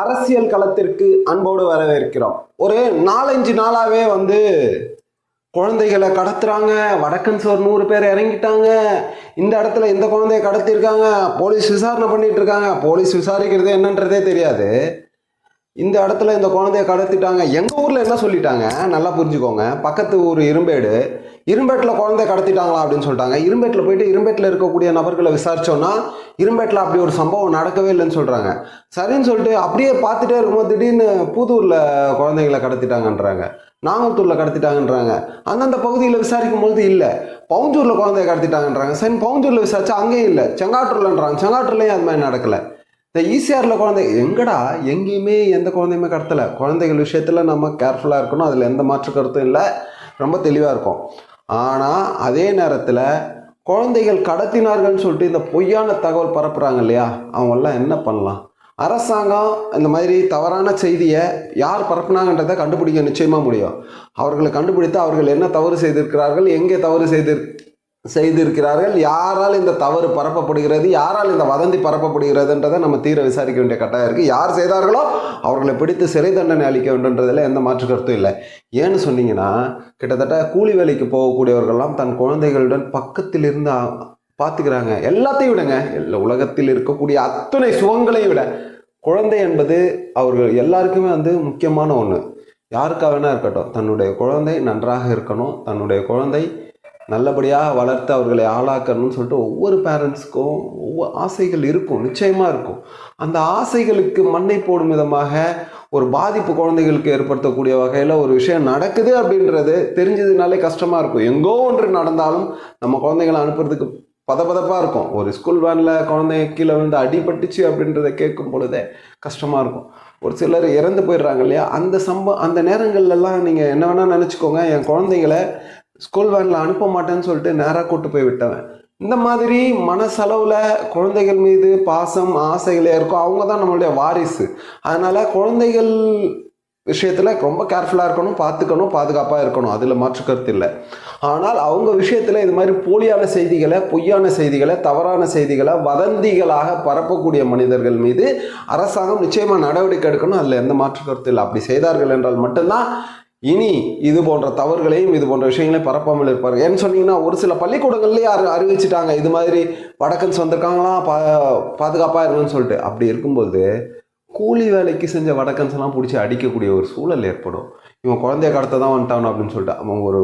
அரசியல் களத்திற்கு அன்போடு வரவேற்கிறோம். ஒரு நாலஞ்சு நாளாவே வந்து குழந்தைகளை கடத்துறாங்க. வடக்கன் சோர் நூறு பேர் இறங்கிட்டாங்க. இந்த இடத்துல இந்த குழந்தைய கடத்திருக்காங்க போலீஸ் விசாரணை பண்ணிட்டு இருக்காங்க. போலீஸ் விசாரிக்கிறது என்னன்றதே தெரியாது. இந்த இடத்துல இந்த குழந்தைய கடத்திட்டாங்க. எங்கள் ஊரில் என்ன சொல்லிட்டாங்க? நல்லா புரிஞ்சுக்கோங்க. பக்கத்து ஊர் இரும்பேடு. இரும்பேட்டில் குழந்தைய கடத்திட்டாங்களா அப்படின்னு சொல்லிட்டாங்க. இரும்பேட்டில் போயிட்டு இரும்பேட்டில் இருக்கக்கூடிய நபர்களை விசாரிச்சோன்னா இரும்பேட்டில் அப்படி ஒரு சம்பவம் நடக்கவே இல்லைன்னு சொல்கிறாங்க சரின்னு சொல்லிட்டு அப்படியே பார்த்துட்டே இருக்கும்போது திடீர்னு புதூரில் குழந்தைங்களை கடத்திட்டாங்கன்றாங்க. நாகத்தூரில் கடத்திட்டாங்கன்றாங்க. அந்தந்த பகுதியில் விசாரிக்கும் பொழுது இல்லை. பவுஞ்சூரில் குழந்தைய கடத்திட்டாங்கன்றாங்க. சரி பவுஞ்சூரில் விசாரிச்சா அங்கேயும் இல்லை. செங்காட்டூர்லன்றாங்க. செங்காட்டூர்லேயும் அது மாதிரி நடக்கலை. இந்த ஈசிஆரில் குழந்தை எங்கடா? எங்கேயுமே எந்த குழந்தையுமே கடத்தலை. குழந்தைகள் விஷயத்தில் நம்ம கேர்ஃபுல்லாக இருக்கணும். அதில் எந்த மாற்று கருத்தும் இல்லை. ரொம்ப தெளிவாக இருக்கும். ஆனால் அதே நேரத்தில் குழந்தைகள் கடத்தினார்கள்னு சொல்லிட்டு இந்த பொய்யான தகவல் பரப்புகிறாங்க இல்லையா? அவங்கெல்லாம் என்ன பண்ணலாம்? அரசாங்கம் இந்த மாதிரி தவறான செய்தியை யார் பரப்புனாங்கன்றதை கண்டுபிடிக்க நிச்சயமாக முடியும். அவர்களை கண்டுபிடித்து அவர்கள் என்ன தவறு செய்திருக்கிறார்கள் எங்கே தவறு செய்திரு செய்திருக்கிறார்கள். யாரால் இந்த தவறு பரப்பப்படுகிறது? யாரால் இந்த வதந்தி பரப்பப்படுகிறதுன்றதை நம்ம தீர விசாரிக்க வேண்டிய கட்டாயம் இருக்குது யார் செய்தார்களோ அவர்களை பிடித்து சிறை தண்டனை அளிக்க வேண்டும்ன்றதில் எந்த மாற்று கருத்தும் இல்லை. ஏன்னு சொன்னீங்கன்னா கிட்டத்தட்ட கூலி வேலைக்கு போகக்கூடியவர்கள்லாம் தன் குழந்தைகளுடன் பக்கத்தில் இருந்து பார்த்துக்கிறாங்க. எல்லாத்தையும் விடுங்க. எல்லா உலகத்தில் இருக்கக்கூடிய அத்தனை சுகங்களையும் விட குழந்தை என்பது அவர்கள் எல்லாருக்குமே வந்து முக்கியமான ஒன்று யாருக்காக வேணா இருக்கட்டும் தன்னுடைய குழந்தை நன்றாக இருக்கணும். தன்னுடைய குழந்தை நல்லபடியாக வளர்த்து அவர்களை ஆளாக்கணும்னு சொல்லிட்டு ஒவ்வொரு பேரண்ட்ஸ்க்கும் ஒவ்வொரு ஆசைகள் இருக்கும் நிச்சயமாக இருக்கும். அந்த ஆசைகளுக்கு மண்ணை போடும் விதமாக ஒரு பாதிப்பு குழந்தைகளுக்கு ஏற்படுத்தக்கூடிய வகையில் ஒரு விஷயம் நடக்குது அப்படின்றது தெரிஞ்சதுனாலே கஷ்டமாக இருக்கும். எங்கோ ஒன்று நடந்தாலும் நம்ம குழந்தைகளை அனுப்புறதுக்கு பதபதப்பாக இருக்கும். ஒரு ஸ்கூல் வேனில் குழந்தைங்க கீழே வந்து அடிபட்டுச்சு அப்படின்றத கேட்கும் பொழுதே கஷ்டமாக இருக்கும். ஒரு சிலர் இறந்து போயிடுறாங்க இல்லையா? அந்த சம்ப அந்த நேரங்கள்லாம் நீங்கள் என்ன வேணால் நினச்சிக்கோங்க என் குழந்தைங்கள ஸ்கூல் வேனில் அனுப்ப மாட்டேன்னு சொல்லிட்டு நேராக கூட்டு போய் விட்டவன். இந்த மாதிரி மனசளவில் குழந்தைகள் மீது பாசம் ஆசைகளே இருக்கும் அவங்க தான் நம்மளுடைய வாரிசு. அதனால் குழந்தைகள் விஷயத்தில் ரொம்ப கேர்ஃபுல்லாக இருக்கணும் பார்த்துக்கணும் பாதுகாப்பாக இருக்கணும். அதில் மாற்று கருத்து இல்லை. ஆனால் அவங்க விஷயத்தில் இது மாதிரி போலியான செய்திகளை பொய்யான செய்திகளை தவறான செய்திகளை வதந்திகளாக பரப்பக்கூடிய மனிதர்கள் மீது அரசாங்கம் நிச்சயமாக நடவடிக்கை எடுக்கணும். அதில் எந்த மாற்று கருத்து இல்லை. அப்படி செய்தார்கள் என்றால் மட்டும்தான் இனி இது போன்ற தவறுகளையும் இது போன்ற விஷயங்களையும் பரப்பாமல் இருப்பார் ஏன்னு சொன்னீங்கன்னா ஒரு சில பள்ளிக்கூடங்கள்லேயே அறி அறிவிச்சிட்டாங்க இது மாதிரி வடக்கன்ஸ் வந்திருக்காங்களாம் பா பாதுகாப்பாக இருக்கணும்னு சொல்லிட்டு. அப்படி இருக்கும்போது கூலி வேலைக்கு செஞ்ச வடக்கன்ஸ் எல்லாம் பிடிச்சி அடிக்கக்கூடிய ஒரு சூழல் ஏற்படும். இவன் குழந்தைய கடத்த தான் வந்துட்டான் அப்படின்னு சொல்லிட்டு அவன் ஒரு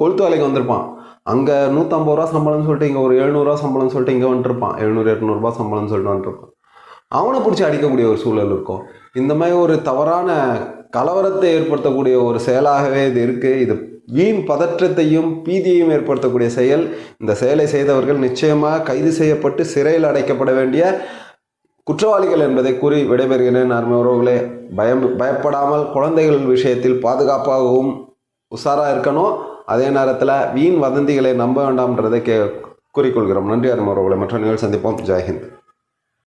கொளுத்து வேலைக்கு வந்திருப்பான். அங்கே நூற்றம்பது ரூபா சம்பளம்னு சொல்லிட்டு இங்கே ஒரு எழுநூறுவா சம்பளம்னு சொல்லிட்டு இங்கே வந்துட்டுருப்பான் எழுநூறு எட்நூறுபா சம்பளம்னு சொல்லிட்டு வந்துருப்பான். அவனை பிடிச்சி அடிக்கக்கூடிய ஒரு சூழல் இருக்கும். இந்த மாதிரி ஒரு தவறான கலவரத்தை ஏற்படுத்தக்கூடிய ஒரு செயலாகவே இது இருக்குது இது வீண் பதற்றத்தையும் பீதியையும் ஏற்படுத்தக்கூடிய செயல். இந்த செயலை செய்தவர்கள் நிச்சயமாக கைது செய்யப்பட்டு சிறையில் அடைக்கப்பட வேண்டிய குற்றவாளிகள் என்பதை கூறி விடைபெறுகிறேன். அருமையுறவுகளே பயம் பயப்படாமல் குழந்தைகள் விஷயத்தில் பாதுகாப்பாகவும் உஷாராக இருக்கணும். அதே நேரத்தில் வீண் வதந்திகளை நம்ப வேண்டாம்ன்றதை கே கூறிக்கொள்கிறோம். நன்றி அருமையுறவுகளை மற்ற நிகழ்ச்சி சந்திப்போம். ஜெய்ஹிந்த்.